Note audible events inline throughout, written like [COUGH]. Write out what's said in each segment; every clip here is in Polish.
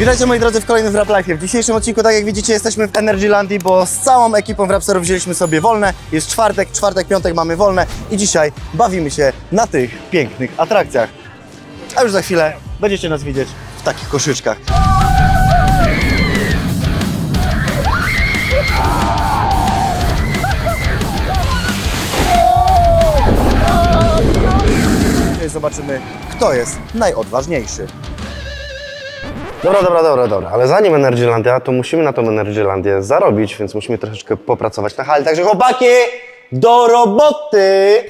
Witajcie moi drodzy w kolejnym Wrap. W dzisiejszym odcinku, tak jak widzicie, jesteśmy w Energylandii, bo z całą ekipą Wrapserów wzięliśmy sobie wolne. Jest czwartek, czwartek, piątek mamy wolne i dzisiaj bawimy się na tych pięknych atrakcjach. A już za chwilę będziecie nas widzieć w takich koszyczkach. Zobaczymy, kto jest najodważniejszy. Dobra, dobra, dobra, dobra, ale zanim Energylandia, to musimy na tą Energylandię zarobić, więc musimy troszeczkę popracować na hali. Także chłopaki, do roboty!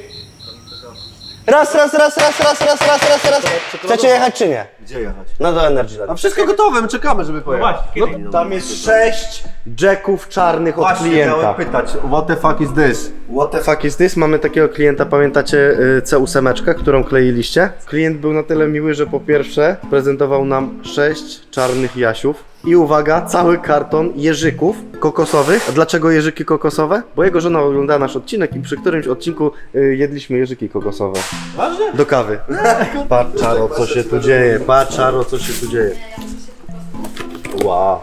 Raz, raz, raz, raz, raz, raz, raz, raz, raz. Chcecie jechać czy nie? Gdzie jechać? No do Energylandia. A wszystko gotowe, my czekamy, żeby pojechać. No, tam jest sześć jacków czarnych od Właśnie, klienta. miałem pytać, what the fuck is this? What the fuck is this? Mamy takiego klienta, pamiętacie y, C8, którą kleiliście? Klient był na tyle miły, że po pierwsze prezentował nam sześć czarnych jasiów. I uwaga, cały karton jeżyków kokosowych. A dlaczego jeżyki kokosowe? Bo jego żona oglądała nasz odcinek i przy którymś odcinku y, jedliśmy jeżyki kokosowe. Ważne? Do kawy. [LAUGHS] Patrz Czaro, co się tu dzieje. Czaro, co się tu dzieje. Wow.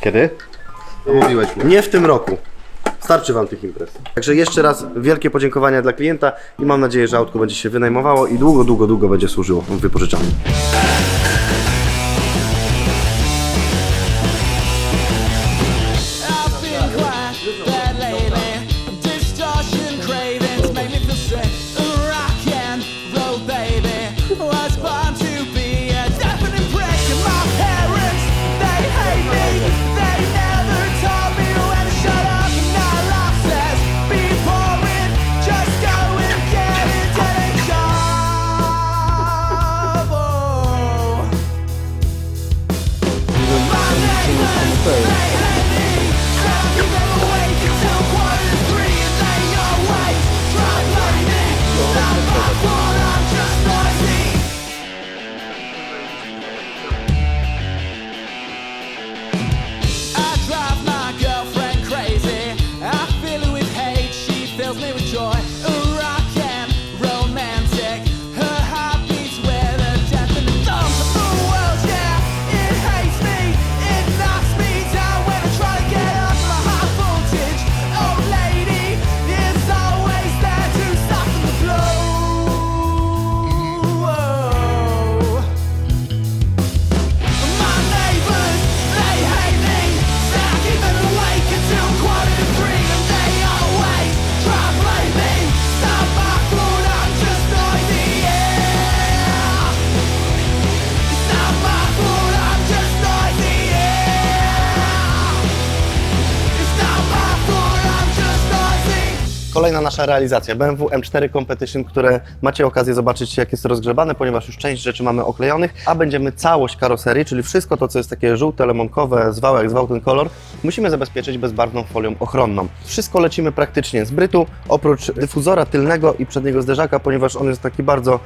Kiedy? Mówiłeś mi. Nie w tym roku. Starczy Wam tych imprez. Także jeszcze raz wielkie podziękowania dla klienta i mam nadzieję, że autko będzie się wynajmowało i długo, długo, długo będzie służyło w wypożyczalni. I've been quite joy. Kolejna nasza realizacja BMW M4 Competition, które macie okazję zobaczyć jak jest rozgrzebane, ponieważ już część rzeczy mamy oklejonych, a będziemy całość karoserii, czyli wszystko to, co jest takie żółte, lemonkowe, zwał jak zwał ten kolor, musimy zabezpieczyć bezbarwną folią ochronną. Wszystko lecimy praktycznie z brytu, oprócz dyfuzora tylnego i przedniego zderzaka, ponieważ on jest taki bardzo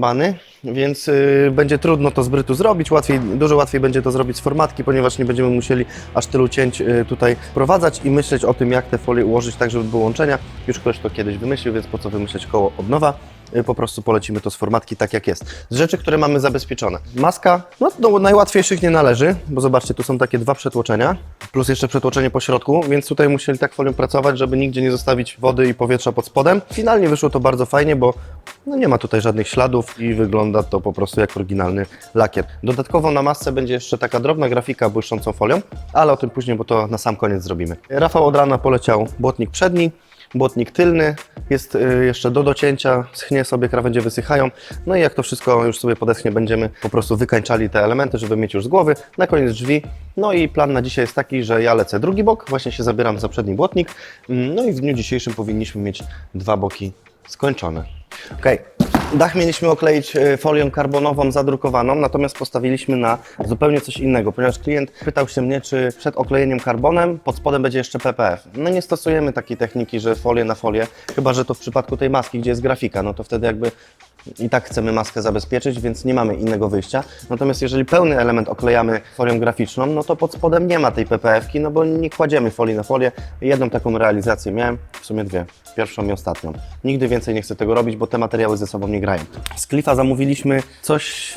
bany, więc y, będzie trudno to z brytu zrobić, łatwiej, dużo łatwiej będzie to zrobić z formatki, ponieważ nie będziemy musieli aż tylu cięć y, tutaj wprowadzać i myśleć o tym, jak te folie ułożyć tak, żeby były łączenia. Już ktoś to kiedyś wymyślił, więc po co wymyśleć koło od nowa? Y, Po prostu polecimy to z formatki tak jak jest. Z rzeczy, które mamy zabezpieczone. Maska, no do najłatwiejszych nie należy, bo zobaczcie, tu są takie dwa przetłoczenia, plus jeszcze przetłoczenie po środku, więc tutaj musieli tak folią pracować, żeby nigdzie nie zostawić wody i powietrza pod spodem. Finalnie wyszło to bardzo fajnie, bo no nie ma tutaj żadnych śladów i wygląda to po prostu jak oryginalny lakier. Dodatkowo na masce będzie jeszcze taka drobna grafika błyszczącą folią, ale o tym później, bo to na sam koniec zrobimy. Rafał od rana poleciał błotnik przedni, błotnik tylny, jest y, jeszcze do docięcia, schnie sobie, krawędzie wysychają. No i jak to wszystko już sobie podeschnie, będziemy po prostu wykańczali te elementy, żeby mieć już z głowy. Na koniec drzwi. No i plan na dzisiaj jest taki, że ja lecę drugi bok, właśnie się zabieram za przedni błotnik. Mm, No i w dniu dzisiejszym powinniśmy mieć dwa boki skończone. Okej. Dach mieliśmy okleić e, folią karbonową zadrukowaną, natomiast postawiliśmy na zupełnie coś innego, ponieważ klient pytał się mnie, czy przed oklejeniem karbonem pod spodem będzie jeszcze PPF. No nie stosujemy takiej techniki, że folię na folię, chyba że to w przypadku tej maski, gdzie jest grafika, no to wtedy jakby i tak chcemy maskę zabezpieczyć, więc nie mamy innego wyjścia. Natomiast jeżeli pełny element oklejamy folią graficzną, no to pod spodem nie ma tej PPF-ki, no bo nie kładziemy folii na folię. Jedną taką realizację miałem, w sumie dwie, pierwszą i ostatnią. Nigdy więcej nie chcę tego robić, bo te materiały ze sobą nie grają. Z Cliffa zamówiliśmy coś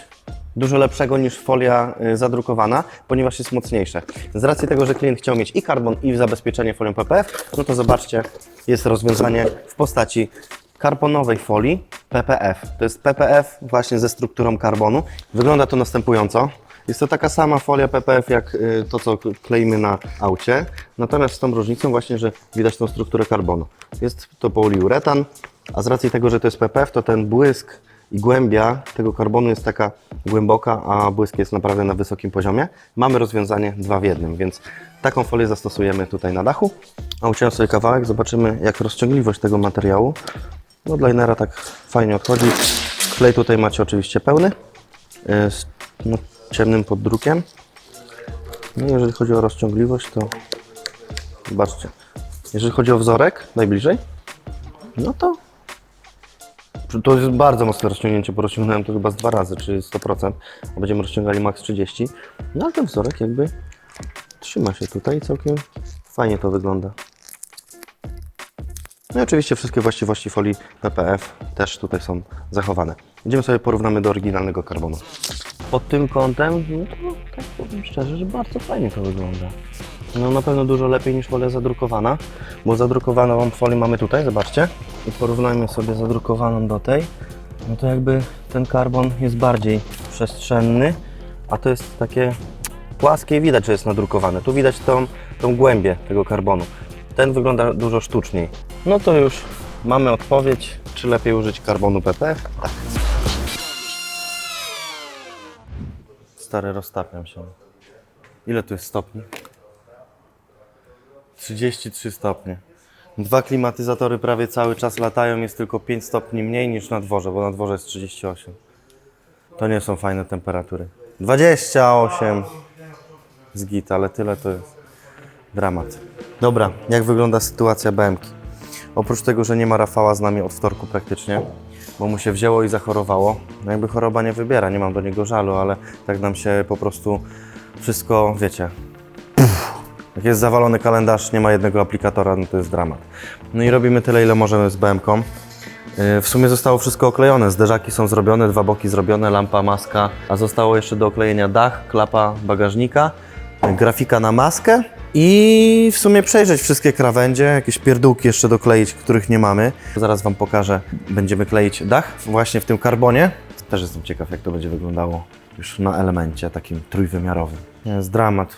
dużo lepszego niż folia y, zadrukowana, ponieważ jest mocniejsze. Z racji tego, że klient chciał mieć i karbon, i zabezpieczenie folią PPF, no to zobaczcie, jest rozwiązanie w postaci karbonowej folii PPF. To jest PPF właśnie ze strukturą karbonu. Wygląda to następująco. Jest to taka sama folia PPF jak y, to, co kleimy na aucie, natomiast z tą różnicą właśnie, że widać tą strukturę karbonu. Jest to poliuretan, a z racji tego, że to jest PPF, to ten błysk i głębia tego karbonu jest taka głęboka, a błysk jest naprawdę na wysokim poziomie. Mamy rozwiązanie dwa w jednym, więc taką folię zastosujemy tutaj na dachu. A uciąłem sobie kawałek, zobaczymy jak rozciągliwość tego materiału. No dla linera tak fajnie odchodzi. Klej tutaj macie oczywiście pełny, yy, z no, ciemnym poddrukiem. No jeżeli chodzi o rozciągliwość, to zobaczcie. Jeżeli chodzi o wzorek, najbliżej, no to to jest bardzo mocne rozciągnięcie, bo rozciągnąłem to chyba z dwa razy, czy 100%, a będziemy rozciągali max 30. No ale ten wzorek jakby trzyma się tutaj całkiem fajnie to wygląda. No i oczywiście wszystkie właściwości folii PPF też tutaj są zachowane. Idziemy sobie porównamy do oryginalnego karbonu. Pod tym kątem, no to tak powiem szczerze, że bardzo fajnie to wygląda. No na pewno dużo lepiej niż folia zadrukowana, bo zadrukowaną folię mamy tutaj, zobaczcie. I porównajmy sobie zadrukowaną do tej. No to jakby ten karbon jest bardziej przestrzenny, a to jest takie płaskie i widać, że jest nadrukowane. Tu widać tą, tą głębię tego karbonu. Ten wygląda dużo sztuczniej. No to już mamy odpowiedź, czy lepiej użyć karbonu PP? Tak. Stary, roztapiam się. Ile tu jest stopni? 33 stopnie. Dwa klimatyzatory prawie cały czas latają, jest tylko 5 stopni mniej niż na dworze, bo na dworze jest 38. To nie są fajne temperatury. 28 z ale tyle to jest dramat. Dobra, jak wygląda sytuacja BMK? Oprócz tego, że nie ma Rafała z nami od wtorku praktycznie, bo mu się wzięło i zachorowało. No jakby choroba nie wybiera, nie mam do niego żalu, ale tak nam się po prostu wszystko, wiecie, jak jest zawalony kalendarz, nie ma jednego aplikatora, no to jest dramat. No i robimy tyle, ile możemy z BM-ką. Yy, W sumie zostało wszystko oklejone. Zderzaki są zrobione, dwa boki zrobione, lampa, maska, a zostało jeszcze do oklejenia dach, klapa bagażnika, grafika na maskę i w sumie przejrzeć wszystkie krawędzie, jakieś pierdółki jeszcze dokleić, których nie mamy. Zaraz Wam pokażę. Będziemy kleić dach właśnie w tym karbonie. Też jestem ciekaw, jak to będzie wyglądało już na elemencie takim trójwymiarowym. Jest dramat.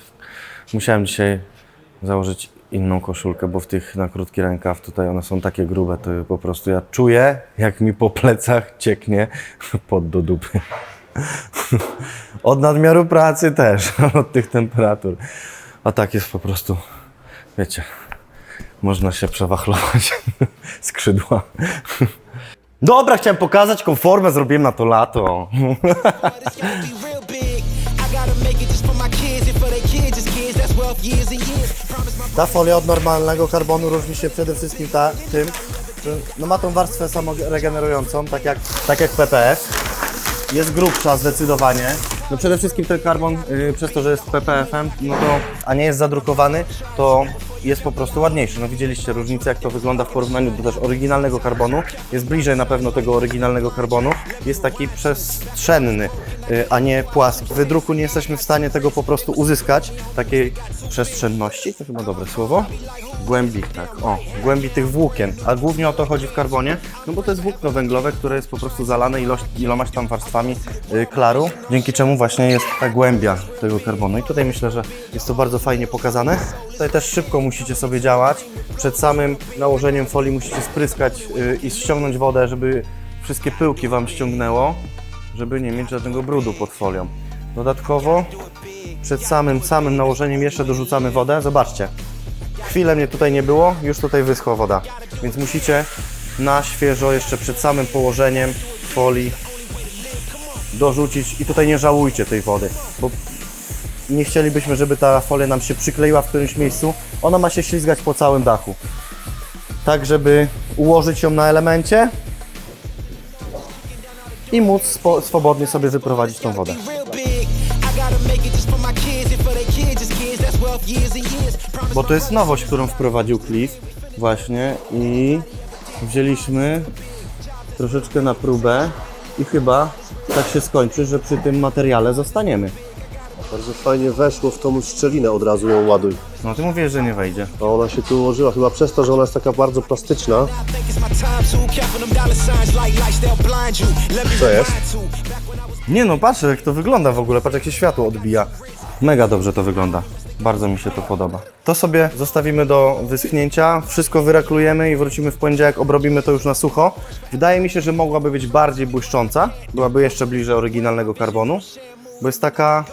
Musiałem dzisiaj założyć inną koszulkę, bo w tych na krótki rękaw tutaj one są takie grube, to po prostu ja czuję, jak mi po plecach cieknie [LAUGHS] pod do dupy. [LAUGHS] Od nadmiaru pracy też, [LAUGHS] od tych temperatur. A tak jest po prostu, wiecie, można się przewachlować [LAUGHS] skrzydła. Dobra, chciałem pokazać jaką formę zrobiłem na to lato. [LAUGHS] Ta folia od normalnego karbonu różni się przede wszystkim ta, tym, że no ma tą warstwę samoregenerującą, tak jak, tak jak PPF. Jest grubsza zdecydowanie. No przede wszystkim ten karbon, yy, przez to, że jest PPF-em, no to, a nie jest zadrukowany, to jest po prostu ładniejszy. No widzieliście różnicę, jak to wygląda w porównaniu do też oryginalnego karbonu. Jest bliżej na pewno tego oryginalnego karbonu. Jest taki przestrzenny, yy, a nie płaski. W nie jesteśmy w stanie tego po prostu uzyskać, takiej przestrzenności, to chyba dobre słowo. Głębi, tak, o, głębi tych włókien. A głównie o to chodzi w karbonie, no bo to jest włókno węglowe, które jest po prostu zalane ilość, ilomaś tam warstwami yy, klaru, dzięki czemu właśnie jest ta głębia tego karbonu. I tutaj myślę, że jest to bardzo fajnie pokazane. Tutaj też szybko musicie sobie działać. Przed samym nałożeniem folii musicie spryskać yy, i ściągnąć wodę, żeby wszystkie pyłki Wam ściągnęło, żeby nie mieć żadnego brudu pod folią. Dodatkowo przed samym, samym nałożeniem jeszcze dorzucamy wodę. Zobaczcie, chwilę mnie tutaj nie było, już tutaj wyschła woda. Więc musicie na świeżo jeszcze przed samym położeniem folii dorzucić i tutaj nie żałujcie tej wody, bo nie chcielibyśmy, żeby ta folia nam się przykleiła w którymś miejscu. Ona ma się ślizgać po całym dachu. Tak, żeby ułożyć ją na elemencie i móc swobodnie sobie wyprowadzić tą wodę. Bo to jest nowość, którą wprowadził Cliff właśnie i wzięliśmy troszeczkę na próbę i chyba tak się skończy, że przy tym materiale zostaniemy. Bardzo fajnie weszło w tą szczelinę, od razu ją ładuj. No ty mówisz, że nie wejdzie. A ona się tu ułożyła, chyba przez to, że ona jest taka bardzo plastyczna. Co jest? Nie no, patrz jak to wygląda w ogóle, patrz jak się światło odbija. Mega dobrze to wygląda. Bardzo mi się to podoba. To sobie zostawimy do wyschnięcia, wszystko wyraklujemy i wrócimy w poniedziałek, obrobimy to już na sucho. Wydaje mi się, że mogłaby być bardziej błyszcząca, byłaby jeszcze bliżej oryginalnego karbonu, bo jest taka...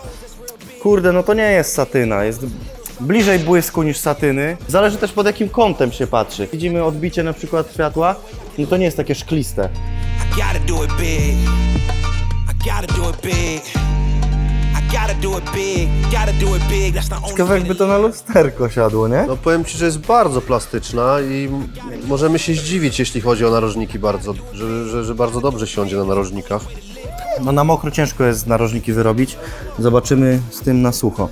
Kurde, no to nie jest satyna, jest bliżej błysku niż satyny. Zależy też pod jakim kątem się patrzy. Widzimy odbicie na przykład światła, no to nie jest takie szkliste. Ciekawe jakby to na lusterko siadło, nie? No powiem Ci, że jest bardzo plastyczna i możemy się zdziwić, jeśli chodzi o narożniki bardzo, że, że, że bardzo dobrze siądzie na narożnikach. No na mokro ciężko jest narożniki wyrobić. Zobaczymy z tym na sucho.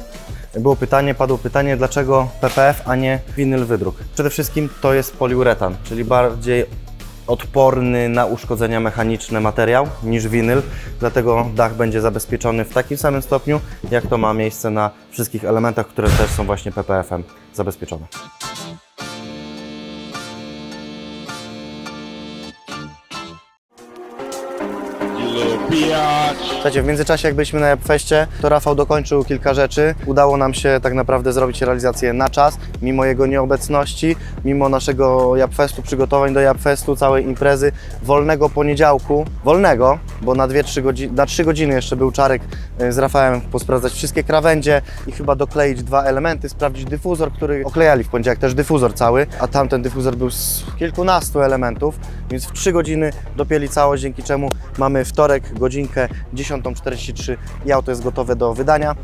Było pytanie, padło pytanie, dlaczego PPF, a nie winyl wydruk. Przede wszystkim to jest poliuretan, czyli bardziej odporny na uszkodzenia mechaniczne materiał niż winyl, dlatego dach będzie zabezpieczony w takim samym stopniu, jak to ma miejsce na wszystkich elementach, które też są właśnie PPF-em zabezpieczone. Słuchajcie, w międzyczasie jak byliśmy na Japfeście, to Rafał dokończył kilka rzeczy. Udało nam się tak naprawdę zrobić realizację na czas, mimo jego nieobecności, mimo naszego Japfestu, przygotowań do Japfestu, całej imprezy, wolnego poniedziałku, wolnego, bo na 2-3 godziny, na 3 godziny jeszcze był Czarek e, z Rafałem posprawdzać wszystkie krawędzie i chyba dokleić dwa elementy, sprawdzić dyfuzor, który oklejali w poniedziałek, też dyfuzor cały, a tamten dyfuzor był z kilkunastu elementów, więc w 3 godziny dopięli całość, dzięki czemu mamy wtorek, godzinkę 10.43 i auto jest gotowe do wydania,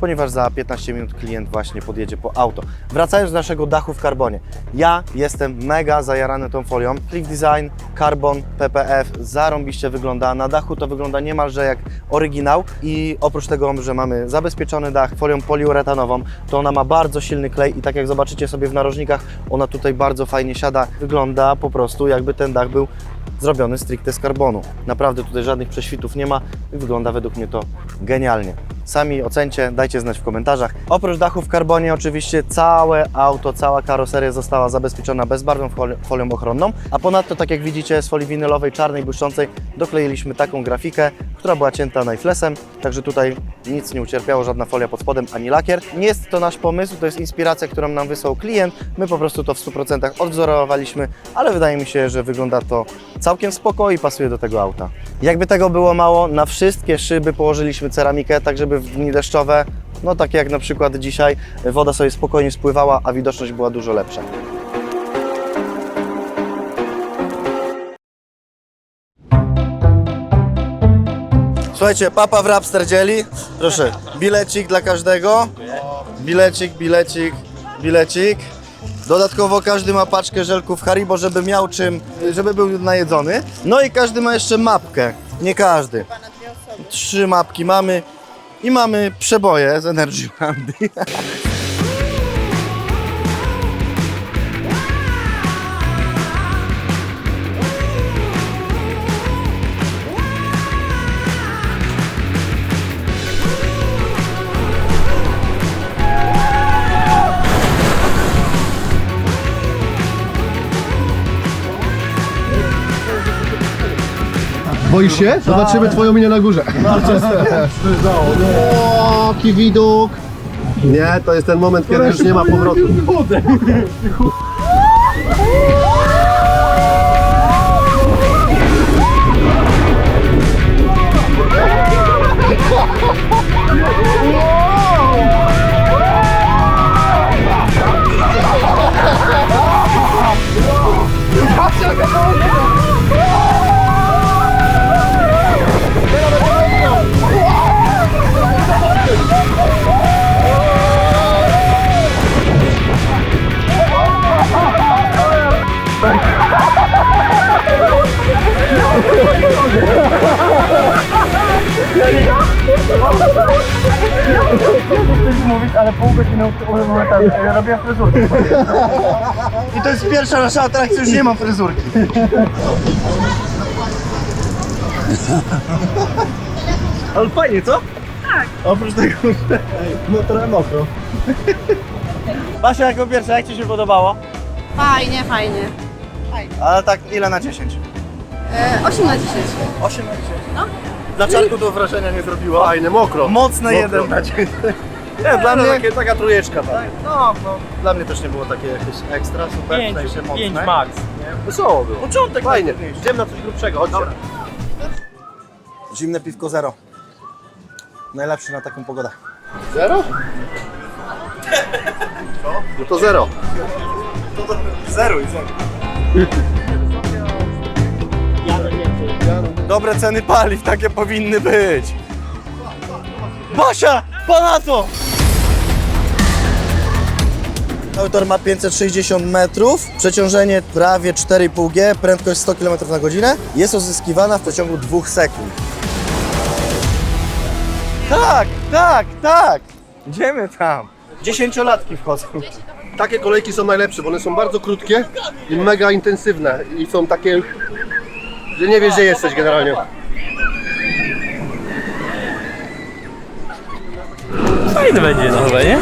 ponieważ za 15 minut klient właśnie podjedzie po auto. Wracając do naszego dachu w karbonie. Ja jestem mega zajarany tą folią. Cliff Design, Carbon, PPF, zarąbiście wygląda. Na dachu to wygląda niemalże jak oryginał i oprócz tego, że mamy zabezpieczony dach folią poliuretanową, to ona ma bardzo silny klej i tak jak zobaczycie sobie w narożnikach, ona tutaj bardzo fajnie siada. Wygląda po prostu jakby ten dach był zrobiony stricte z karbonu. Naprawdę tutaj żadnych prześwitów nie ma i wygląda według mnie to genialnie. Sami ocencie, dajcie znać w komentarzach. Oprócz dachu w karbonie oczywiście całe auto, cała karoseria została zabezpieczona bezbarwną foli- folią ochronną, a ponadto, tak jak widzicie, z folii winylowej, czarnej, błyszczącej dokleiliśmy taką grafikę, która była cięta najflesem, także tutaj nic nie ucierpiało, żadna folia pod spodem, ani lakier. Nie jest to nasz pomysł, to jest inspiracja, którą nam wysłał klient. My po prostu to w 100% odwzorowaliśmy, ale wydaje mi się, że wygląda to całkiem spoko i pasuje do tego auta. Jakby tego było mało, na wszystkie szyby położyliśmy ceramikę, tak żeby w dni deszczowe, no takie jak na przykład dzisiaj, woda sobie spokojnie spływała, a widoczność była dużo lepsza. Słuchajcie, papa w Rapster dzieli. Proszę, bilecik dla każdego. Bilecik, bilecik, bilecik. Dodatkowo każdy ma paczkę żelków Haribo, żeby miał czym, żeby był najedzony. No i każdy ma jeszcze mapkę. Nie każdy. Trzy mapki mamy i mamy przeboje z Energy Landy. Boisz się? Zobaczymy twoją minę na górze. O, jaki widok. Nie, to jest ten moment, kiedy już nie ma powrotu. Robię fryzurkę. I to jest pierwsza nasza atrakcja, już nie mam fryzurki. Ale fajnie, co? Tak. Oprócz tego, że no trochę mokro. Basia, jako pierwsza, jak Ci się podobało? Fajnie, fajnie. Ale tak ile na 10? E, 8 na 10. 8 na 10. No. Dla czarku to wrażenia nie zrobiło. Fajne, mokro. Mocne Mokro. 1 na 10. Nie, dla mnie... Takie, taka trójeczka tak. No, no, dla mnie też nie było takie jakieś ekstra, super, w sensie mocne. max. Wesoło było. Początek Fajnie. najtrudniejszy. Idziemy na coś grubszego, chodźcie. Zimne piwko zero. Najlepszy na taką pogodę. Zero? No to zero. Zero i zero. Dobre ceny paliw, takie powinny być. Basia, ponadto! Autor ma 560 metrów, przeciążenie prawie 4,5 G, prędkość 100 km na godzinę. Jest uzyskiwana w przeciągu 2 sekund. Tak, tak, tak! Idziemy tam. Dziesięciolatki wchodzą. Takie kolejki są najlepsze, bo one są bardzo krótkie i mega intensywne. I są takie, że nie wiesz gdzie jesteś generalnie. Fajny będzie no chyba, nie?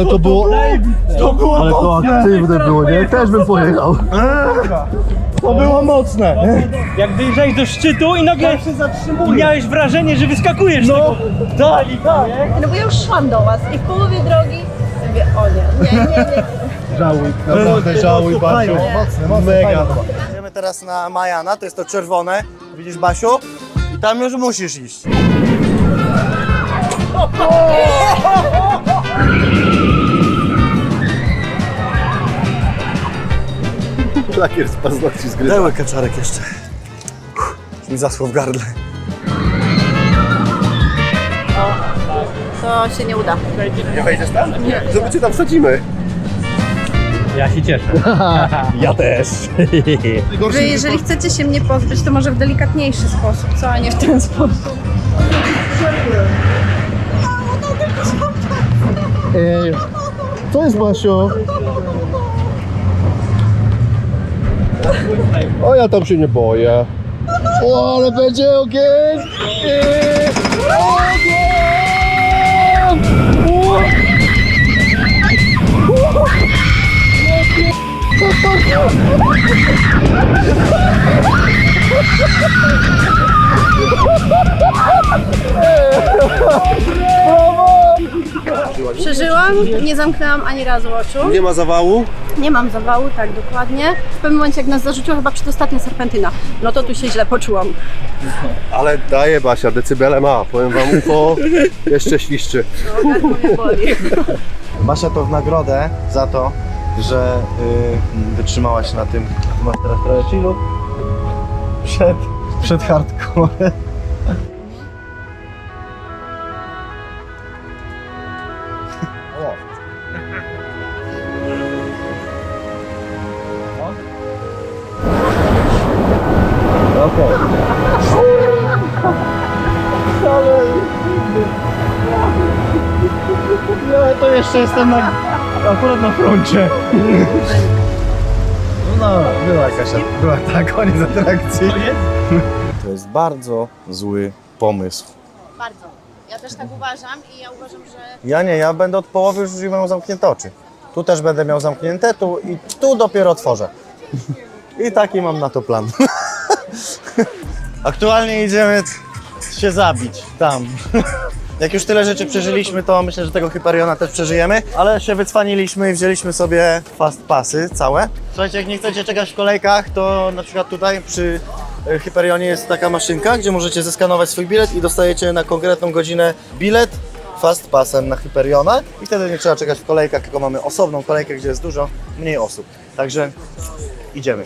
Ale to było... To było Ale to aktywne było, nie? Też bym pojechał. To było mocne. Jak wyjeżdżałeś do szczytu i nagle i miałeś wrażenie, że wyskakujesz no. tego. Tak, i tak. No bo ja już szłam do was i w połowie drogi mówię, o nie, nie, nie, nie. Żałuj, naprawdę żałuj, Basiu. Mocne, mocne. Mega. Idziemy teraz na Majana, to jest to czerwone. Widzisz, Basiu? I tam już musisz iść. Lakier z paznokci kaczarek jeszcze. Uff, Mi zaschło w gardle. To się nie uda. Nie wejdziesz tam? Nie. To my cię tam wsadzimy. Ja się cieszę. [LAUGHS] Ja też. Wy jeżeli chcecie się mnie pozbyć, to może w delikatniejszy sposób, co, a nie w ten sposób. Ej, to jest Basiu. [LAUGHS] O, ja tam się nie boję. O, ale będzie ogień! Ogień! O! Przeżyłam, nie zamknęłam ani razu oczu. Nie ma zawału. Nie mam zawału, tak dokładnie. W pewnym momencie jak nas zarzuciło chyba przedostatnia serpentyna, no to tu się źle poczułam. Ale daje Basia, decybele ma. Powiem wam, UFO jeszcze świszczy. No, mnie boli. [LAUGHS] Basia to w nagrodę za to, że y, wytrzymałaś na tym. Masz teraz trochę chillu. Przed, przed hardcore. Jestem na, akurat na froncie. No, była jakaś, była ta koniec atrakcji. To jest bardzo zły pomysł. Bardzo. Ja też tak uważam i ja uważam, że Ja nie, ja będę od połowy już miał zamknięte oczy. Tu też będę miał zamknięte, tu i tu dopiero otworzę. I taki mam na to plan. [LAUGHS] Aktualnie idziemy się zabić tam. Jak już tyle rzeczy przeżyliśmy, to myślę, że tego Hyperiona też przeżyjemy, ale się wycwaniliśmy i wzięliśmy sobie fast passy całe. Słuchajcie, jak nie chcecie czekać w kolejkach, to na przykład tutaj przy e, Hyperionie jest taka maszynka, gdzie możecie zeskanować swój bilet i dostajecie na konkretną godzinę bilet fast passem na Hyperiona i wtedy nie trzeba czekać w kolejkach, tylko mamy osobną kolejkę, gdzie jest dużo mniej osób. Także idziemy.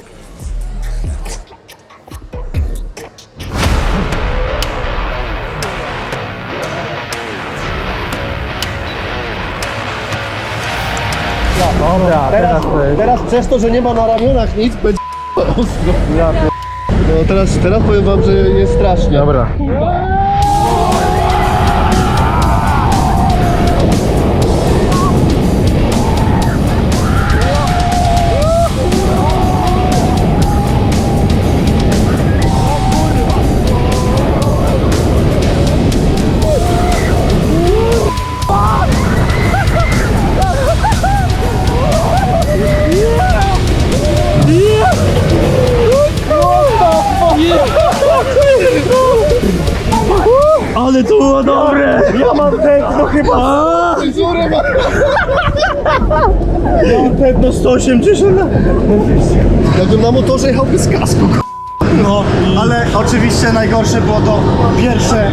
Teraz, teraz przez to, że nie ma na ramionach nic, będzie ostro. No teraz, teraz powiem wam, że jest strasznie. Dobra. 80 lat. Jakbym na motorze jechał bez kasku, no, ale oczywiście najgorsze było to pierwsze.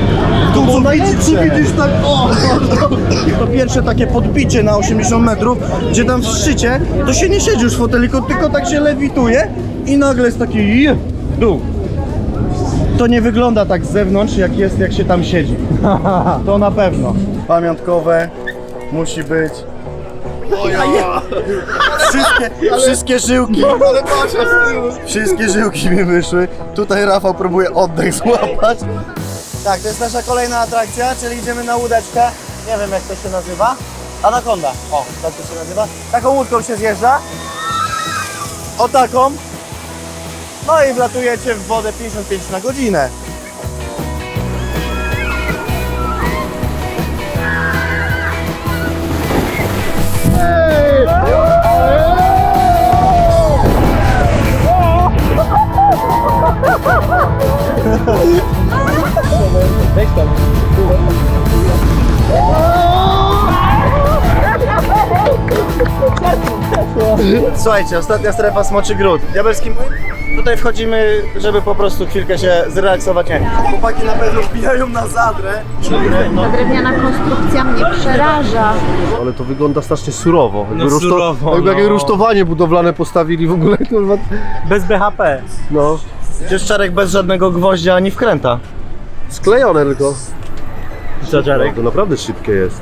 To co widzisz, widzisz tak, o, no, to, pierwsze takie podbicie na 80 metrów, gdzie tam w szczycie, to się nie siedzisz w foteliku, tylko tak się lewituje i nagle jest taki dół. To nie wygląda tak z zewnątrz, jak jest, jak się tam siedzi. [LAUGHS] To na pewno. Pamiątkowe musi być Wszystkie, wszystkie żyłki. Wszystkie żyłki mi wyszły. Tutaj Rafał próbuje oddech złapać. Tak, to jest nasza kolejna atrakcja, czyli idziemy na łódeczkę. Nie wiem jak to się nazywa. Anakonda. O, tak to się nazywa. Taką łódką się zjeżdża. O taką. No i wlatujecie w wodę 55 na godzinę. Słuchajcie, ostatnia strefa Smoczy Gród. Diabelski Młyn. Tutaj wchodzimy, żeby po prostu chwilkę się zrelaksować. Nie. Chłopaki na pewno wbijają na zadrę. No, Ta drewniana konstrukcja mnie przeraża. Ale to wygląda strasznie surowo. Jakby, No surowo, jakby jakieś no. rusztowanie budowlane postawili w ogóle. kurwa. Bez BHP. No, Gdzieś czarek bez żadnego gwoździa ani wkręta. sklejone tylko. Co, Czarek? To naprawdę szybkie jest.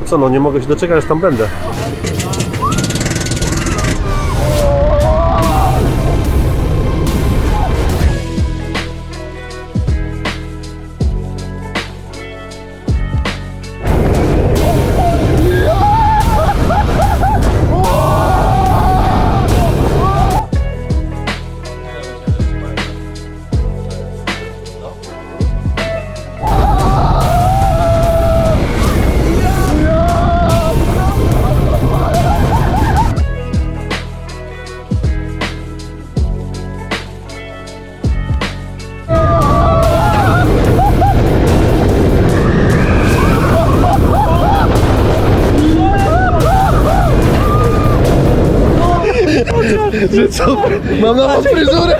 No co no, nie mogę się doczekać, aż tam będę. Mam nową fryzurę!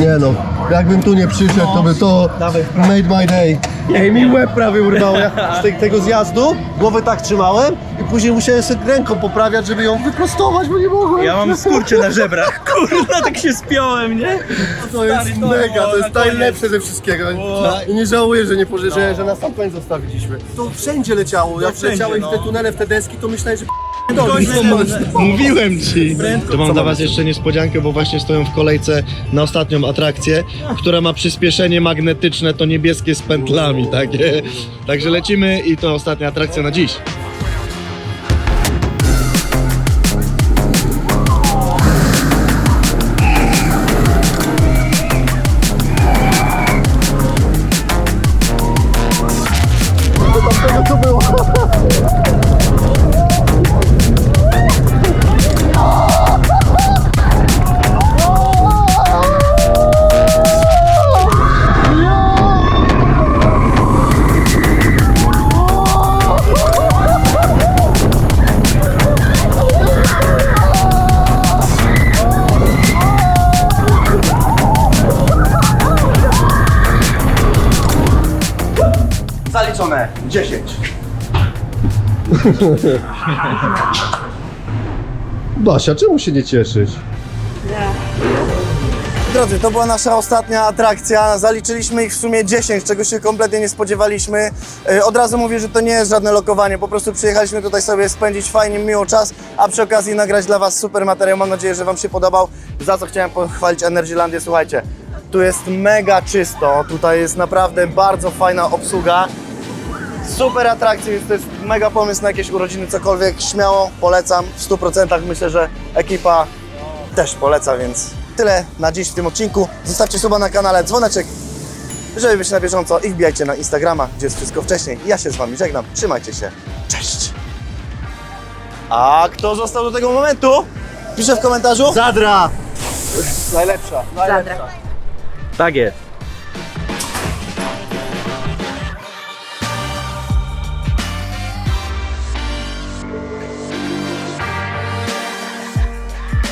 Nie no, jakbym tu nie przyszedł, to by to made my day. Ej, mi łeb prawie urwało. Ja z te, tego zjazdu głowę tak trzymałem później musiałem sobie ręką poprawiać, żeby ją wyprostować, bo nie mogłem. Ja mam skurcze na żebrach. [LAUGHS] Kurwa, tak się spiąłem, nie? To jest Stary, to mega, to było jest na najlepsze ze wszystkiego. O. I nie żałuję, że nie poży- że, że na sam koniec zostawiliśmy. To wszędzie leciało. Jak wszędzie, leciałeś w te no. tunele, w te deski, to myślałem, że Mówiłem ci! To mam dla was jeszcze niespodziankę, bo właśnie stoją w kolejce na ostatnią atrakcję, która ma przyspieszenie magnetyczne, to niebieskie z pętlami, takie. Także lecimy i to ostatnia atrakcja na dziś. to było. zaliczone 10. [LAUGHS] Basia, czemu się nie cieszyć? Drodzy, to była nasza ostatnia atrakcja. Zaliczyliśmy ich w sumie 10, czego się kompletnie nie spodziewaliśmy. Yy, Od razu mówię, że to nie jest żadne lokowanie. Po prostu przyjechaliśmy tutaj sobie spędzić fajnie, miło czas, a przy okazji nagrać dla Was super materiał. Mam nadzieję, że Wam się podobał. Za co chciałem pochwalić Energylandię. Słuchajcie, tu jest mega czysto. Tutaj jest naprawdę bardzo fajna obsługa. Super atrakcja, jest, to jest mega pomysł na jakieś urodziny, cokolwiek. Śmiało polecam w 100%. Myślę, że ekipa też poleca, więc tyle na dziś w tym odcinku. Zostawcie suba na kanale, dzwoneczek, żeby być na bieżąco i wbijajcie na Instagrama, gdzie jest wszystko wcześniej. Ja się z Wami żegnam, trzymajcie się, cześć! A kto został do tego momentu? Piszę w komentarzu. Zadra! Najlepsza. Zadra. Tak jest.